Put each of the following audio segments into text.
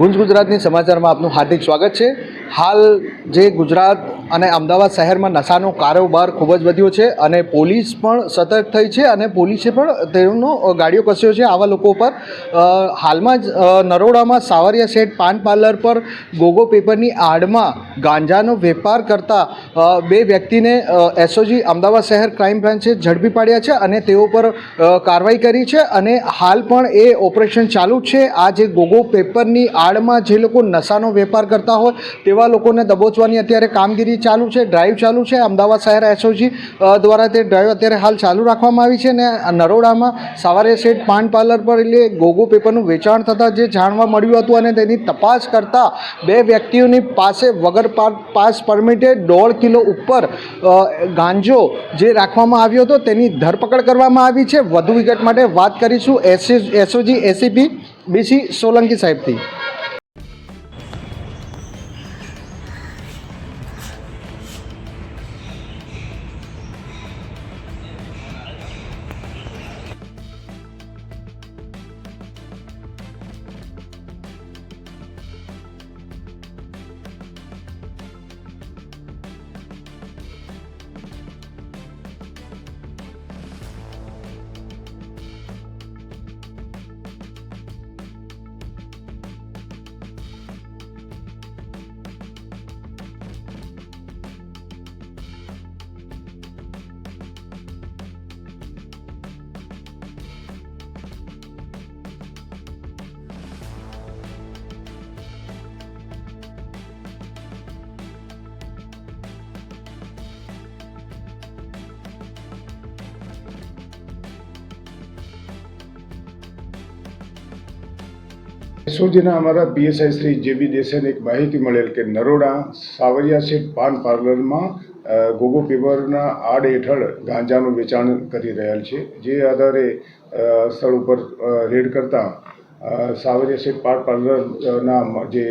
ગુંજ ગુજરાતની સમાચારમાં આપનું હાર્દિક સ્વાગત છે. હાલ જે ગુજરાત અને અમદાવાદ શહેરમાં નશાનો કારોબાર ખૂબ જ વધ્યો છે અને પોલીસ પણ સતર્ક થઈ છે અને પોલીસે પણ તેનો ગાડીઓ કસ્યો છે આવા લોકો પર. હાલમાં જ નરોડામાં સાવરિયા શેઠ પાન પાર્લર પર ગોગો પેપરની આડમાં ગાંજાનો વેપાર કરતા બે વ્યક્તિને એસઓજી અમદાવાદ શહેર ક્રાઇમ બ્રાન્ચે ઝડપી પાડ્યા છે અને તેઓ પર કારવાઈ કરી છે અને હાલ પણ એ ઓપરેશન ચાલુ છે. આ જે ગોગો પેપરની આડમાં જે લોકો નશાનો વેપાર કરતા હોય તેવા લોકોને દબોચવાની અત્યારે કામગીરી ચાલુ છે ડ્રાઈવ ચાલુ છે, અમદાવાદ શહેર એસઓજી દ્વારા તે ડ્રાઈવ અત્યારે હાલ ચાલુ રાખવામાં આવી છે અને નરોડામાં સવારે શેઠ પાન પાર્લર પર એટલે ગોગો પેપરનું વેચાણ થતાં જે જાણવા મળ્યું હતું અને તેની તપાસ કરતાં બે વ્યક્તિઓની પાસે વગર પાસ પરમિટે દોઢ કિલો ઉપર ગાંજો જે રાખવામાં આવ્યો હતો તેની ધરપકડ કરવામાં આવી છે. વધુ વિગત માટે વાત કરીશું એસઓજી એસીપી બીસી સોલંકી સાહેબથી. એસઓજીના અમારા પીએસઆઈ શ્રી જેબી દેસાઈને એક માહિતી મળેલ કે નરોડા સાવરિયા શેઠ પાન પાર્લરમાં ગોગો પેપરના આડ હેઠળ ગાંજાનું વેચાણ કરી રહેલ છે. જે આધારે સ્થળ ઉપર રેડ કરતા સાવરિયા શેઠ પાન પાર્લરના જે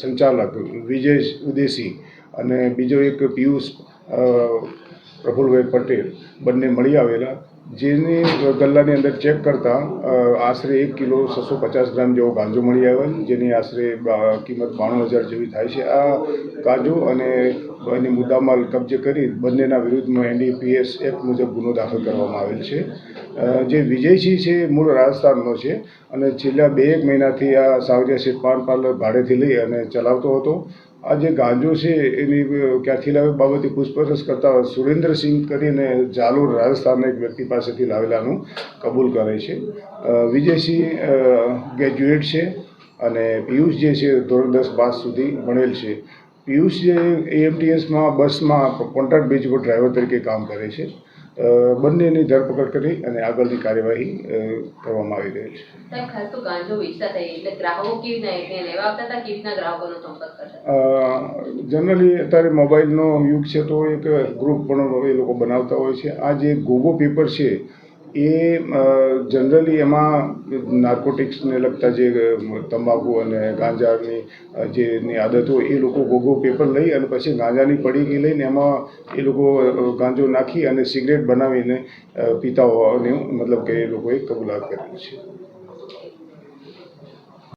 સંચાલક વિજય ઉદેશી અને બીજો એક પિયુષ પ્રફુલભાઈ પટેલ બંને મળી આવેલા. જેની ગલ્લાની અંદર ચેક કરતાં આશરે એક કિલો છસો પચાસ ગ્રામ જેવો ગાંજો મળી આવ્યો જેની આશરે કિંમત બાણું હજાર જેવી થાય છે. આ ગાંજો અને એની મુદ્દામાલ કબજે કરી બંનેના વિરુદ્ધમાં એનડીપીએસ એક્ટ મુજબ ગુનો દાખલ કરવામાં આવેલ છે. જે વિજયસિંહ છે મૂળ રાજસ્થાનનો છે અને છેલ્લા બે એક મહિનાથી આ સાવરિયા શેઠ પાન પાર્લર ભાડેથી લઈ અને ચલાવતો હતો. આ જે ગાંજો છે, એની ક્યાંથી લાવે બાબતે પૂછપરછ કરતા સુરેન્દ્રસિંહ કરીને જાલોર રાજસ્થાનના એક વ્યક્તિ પાસેથી લાવેલાનું કબૂલ કરે છે. વિજયસિંહ ગ્રેજ્યુએટ છે અને પિયુષ જે છે, ધોરણ દસ પાસ સુધી ભણેલ છે. પિયુષ જે એએમટીએસમાં બસમાં કોન્ટ્રાક્ટ બેઝ પર ડ્રાઈવર તરીકે કામ કરે છે. બંનેની ધરપકડ કરી અને આગળની કાર્યવાહી કરવામાં આવી રહી છે. ખાસ તો ગાંજો વેચતા થાય એટલે ગ્રાહકો કેવી રીતના લેવા આવતા હતા? કેવી રીતના ગ્રાહકોનો સંપર્ક જનરલી અત્યારે મોબાઈલનો યુગ છે તો એક ગ્રુપ પણ એ લોકો બનાવતા હોય છે. આ જે ગોગો પેપર છે એ જનરલી એમાં નાર્કોટિક્સને લગતા જે તંબાકુ અને ગાંજાની જેની આદત હોય એ લોકો ગોગો પેપર લઈ અને પછી ગાંજાની પડીકી લઈને એમાં એ લોકો ગાંજો નાખી અને સિગરેટ બનાવીને પીતા હોવાનું, મતલબ કે એ લોકોએ કબૂલાત કરેલી છે.